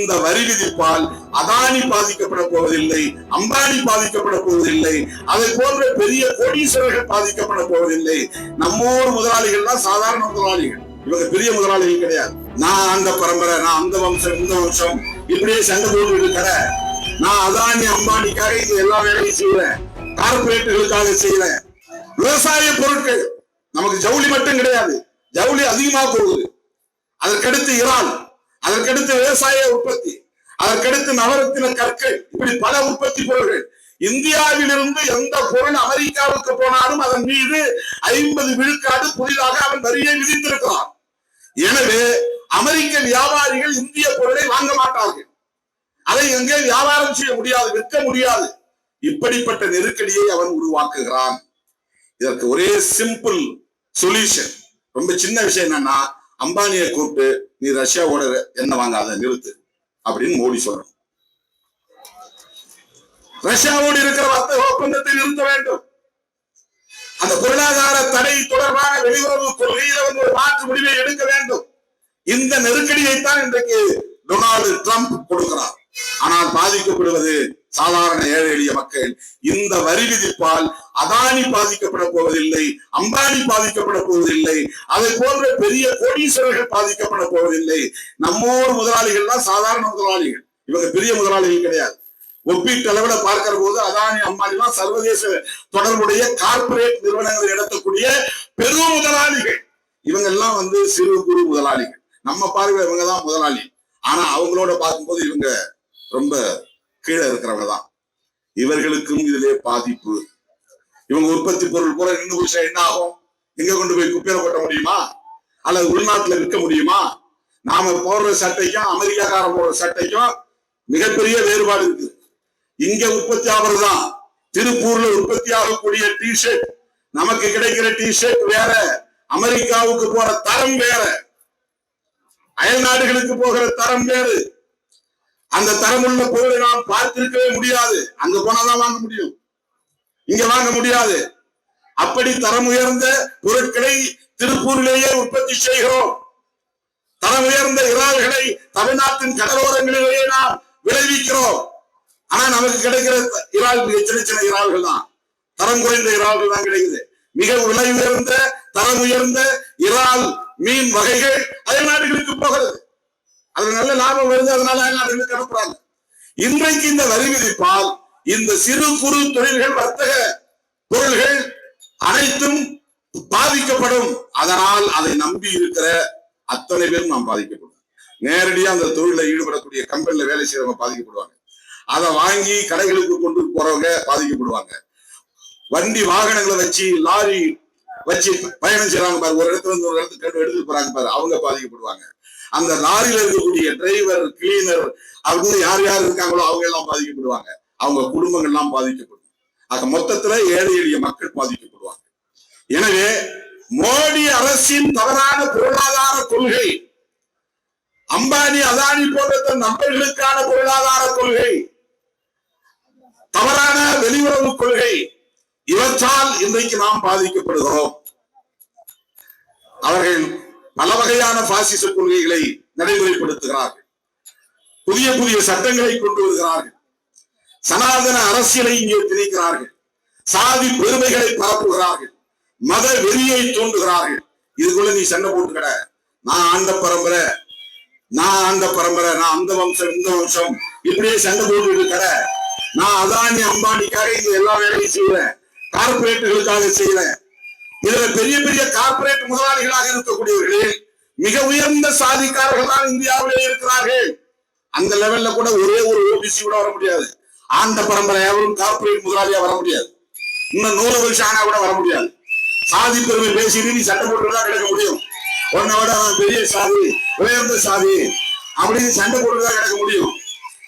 இந்த வரி விதிப்பால் அதானி பாதிக்கப்பட போவதில்லை அம்பானி பாதிக்கப்பட போவதில்லை அதை போன்ற பெரிய கோடீஸ்வரர்கள் பாதிக்கப்பட போவதில்லை. நம்மூர் முதலாளிகள் தான் சாதாரண முதலாளிகள். இவங்க பெரிய முதலாளிகள் கிடையாது. நான் அந்த பரம்பரை நான் அந்த வம்சம் இந்த வம்சம் இப்படியே சண்டை போட்டு இருக்கிற நான் அதானி அம்பானிக்காக இது எல்லா வேலையும் செய்யறேன் கார்பரேட்டுகளுக்காக செய்யறேன் விவசாய பொருட்கள் நமக்கு ஜவுளி மட்டும் கிடையாது. ஜவுளி அதிகமா போகுது. அதற்கடுத்து இறால். அதற்கடுத்து விவசாய உற்பத்தி அதற்கடுத்து நவரத்தின கற்கள் இப்படி பல உற்பத்தி பொருள்கள். இந்தியாவிலிருந்து எந்த பொருள் அமெரிக்காவுக்கு போனாலும் அதன் மீது ஐம்பது விழுக்காடு புதிதாக அவன் வரியை விதித்திருக்கிறான். எனவே அமெரிக்க வியாபாரிகள் இந்திய பொருளை வாங்க மாட்டார்கள். அதை எங்கே வியாபாரம் செய்ய முடியாது விற்க முடியாது. இப்படிப்பட்ட நெருக்கடியை அவன் உருவாக்குகிறான். இதற்கு ஒரே சிம்பிள் சொல்யூஷன் ரொம்ப சின்ன விஷயம் என்னன்னா அம்பானியை கூப்பிட்டு நீ ரஷ்யாவோட எண்ணெய் வாங்காத நிறுத்து அப்படின்னு மோடி சொல்றோம் ரஷ்யாவோடு இருக்கிற வர்த்தக ஒப்பந்தத்தை நிறுத்த வேண்டும். அந்த பொருளாதார தடை தொடர்பான வெளியுறவு கொள்கையில வந்து ஒரு மாற்று முடிவை எடுக்க வேண்டும். இந்த நெருக்கடியைத்தான் இன்றைக்கு டொனால்டு ட்ரம்ப் கொடுக்கிறார். ஆனால் பாதிக்கப்படுவது சாதாரண ஏழை எளிய மக்கள். இந்த வரி விதிப்பால் அதானி பாதிக்கப்பட போவதில்லை அம்பானி பாதிக்கப்பட போவதில்லை அதை போன்ற பெரிய கோடீஸ்வரர்கள் பாதிக்கப்பட போவதில்லை. நம்மூர் முதலாளிகள் தான் சாதாரண முதலாளிகள். இவங்க பெரிய முதலாளிகள் கிடையாது. ஒப்பீட்டு அளவில் பார்க்கிற போது அதானி அம்பானிலாம் சர்வதேச தொடர்புடைய கார்ப்பரேட் நிறுவனங்கள் நடத்தக்கூடிய பெரும் முதலாளிகள். இவங்க எல்லாம் வந்து சிறு குறு முதலாளிகள். நம்ம பார்வை இவங்க தான் முதலாளி. ஆனா அவங்களோட பார்க்கும்போது இவங்க ரொம்ப கீழே இருக்கிறவங்க தான். இவர்களுக்கும் இதிலே பாதிப்பு. இவங்க உற்பத்தி பொருள் பூரா நின்று போச்சா என்ன ஆகும்? எங்க கொண்டு போய் குப்பையில கொட்ட முடியுமா? அல்லது உள்நாட்டுல விற்க முடியுமா? நாம போடுற சட்டைக்கும் அமெரிக்காக்காரன் போடுற சட்டைக்கும் மிகப்பெரிய வேறுபாடு இருக்கு. இங்க உற்பத்தி ஆகிறதுதான் திருப்பூர்ல உற்பத்தி ஆகக்கூடிய டிஷர்ட் நமக்கு கிடைக்கிற டிஷர்ட் வேற. அமெரிக்காவுக்கு போற தரம் வேற. அயல் நாடுகளுக்கு போகிற தரம் வேறு. அந்த தரமுள்ள பொருளை நாம் பார்த்திருக்கவே முடியாது. அங்க போனாதான் வாங்க முடியும். இங்க வாங்க முடியாது. அப்படி தரம் உயர்ந்த பொருட்களை திருப்பூரிலேயே உற்பத்தி செய்கிறோம். தரம் உயர்ந்த இறால்களை தமிழ்நாட்டின் கடலோரங்களிலேயே நாம் விளைவிக்கிறோம். ஆனா நமக்கு கிடைக்கிற இறால் மிக சின்ன சின்ன இறால்கள் தான். தரம் குறைந்த இறால்கள் தான் கிடைக்குது. மிக விலை உயர்ந்த தரம் உயர்ந்த இறால் மீன் வகைகள் அயல் நாடுகளுக்கு போகிறது. அதுல நல்ல லாபம் வருது அதனால அயல் அனுப்புறாங்க இன்றைக்கு இந்த வரி விதிப்பால் இந்த சிறு குறு தொழில்கள் வர்த்தக பொருள்கள் அனைத்தும் பாதிக்கப்படும். அதனால் அதை நம்பி இருக்கிற அத்தனை பேரும் நாம் பாதிக்கப்படும் நேரடியா அந்த தொழில ஈடுபடக்கூடிய கம்பெனில வேலை செய்யறவங்க பாதிக்கப்படுவாங்க. அதை வாங்கி கடைகளுக்கு கொண்டு போறவங்க பாதிக்கப்படுவாங்க. வண்டி வாகனங்களை வச்சு லாரி வச்சு பயணம் செய்யறாங்க பாரு ஒரு இடத்துல இருந்து ஒரு இடத்துக்கு எடுத்துட்டு போறாங்க பாரு அவங்க பாதிக்கப்படுவாங்க. அந்த லாரியில இருக்கக்கூடிய டிரைவர் கிளீனர் அப்படின்னு யார் யார் இருக்காங்களோ அவங்க எல்லாம் பாதிக்கப்படுவாங்க. அவங்க குடும்பங்கள் எல்லாம் பாதிக்கப்படும். ஆக மொத்தத்துல ஏழை எளிய மக்கள் பாதிக்கப்படுவாங்க. எனவே மோடி அரசின் தவறான பொருளாதார கொள்கை அம்பானி அதானி போன்ற தன் நண்பர்களுக்கான பொருளாதார கொள்கை தவறான வெளியுறவு கொள்கை இவற்றால் இன்றைக்கு நாம் பாதிக்கப்படுகிறோம். அவர்கள் பல வகையான பாசிச கொள்கைகளை நடைமுறைப்படுத்துகிறார்கள். புதிய புதிய சட்டங்களை கொண்டு வருகிறார்கள். சனாதன அரசியலை இங்கே திணிக்கிறார்கள். சாதி பெருமைகளை பரப்புகிறார்கள். மத வெறியை தூண்டுகிறார்கள். இதுக்குள்ள நீ சண்டை போட்டுக்கட. நான் அந்த பரம்பரை நான் அந்த பரம்பரை நான் அந்த வம்சம் இந்த வம்சம். இப்படியே சண்டை போட்டு கட நான் அதானி அம்பானிக்காக இது எல்லா வேலையும் செய்யல கார்பரேட்டுகளுக்காக செய்யறேன் இதுல பெரிய பெரிய கார்பரேட் முதலாளிகளாக இருக்கக்கூடியவர்கள் மிக உயர்ந்த சாதிக்காரர்கள் தான் இந்தியாவிலே இருக்கிறார்கள். அந்த லெவல்ல கூட ஒரே ஒரு ஓபிசி கூட வர முடியாது. ஆண்ட பரம்பரை எவரும் கார்பரேட் முதலாளியா வர முடியாது. இன்னும் நூறு வருஷம் ஆனா கூட வர முடியாது. சாதி பெருமை பேசிட்டு நீ சண்டை போட்டுதான் கிடைக்க முடியும். உன்னை விட பெரிய சாதி உயர்ந்த சாதி. அப்படின்னு சண்டை போட்டுதான் கிடைக்க முடியும்.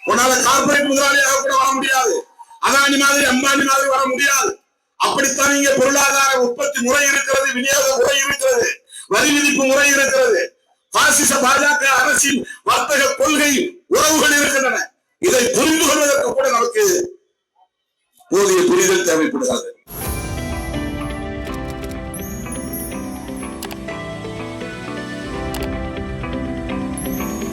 உன்னால கார்பரேட் முதலாளியாக கூட வர முடியாது. அதானி மாதிரி அம்பானி மாதிரி வர முடியாது. அப்படித்தான் இங்க பொருளாதார உற்பத்தி முறை இருக்கிறது விநியோக முறை இருக்கிறது வரி விதிப்பு முறை இருக்கிறது. பாசிச பாஜக அரசின் வர்த்தக கொள்கை உறவுகள் இருக்கின்றன. இதை புரிந்து கொள்வதற்கு கூட நமக்கு போதிய புரிதல் தேவைப்படுகிறது.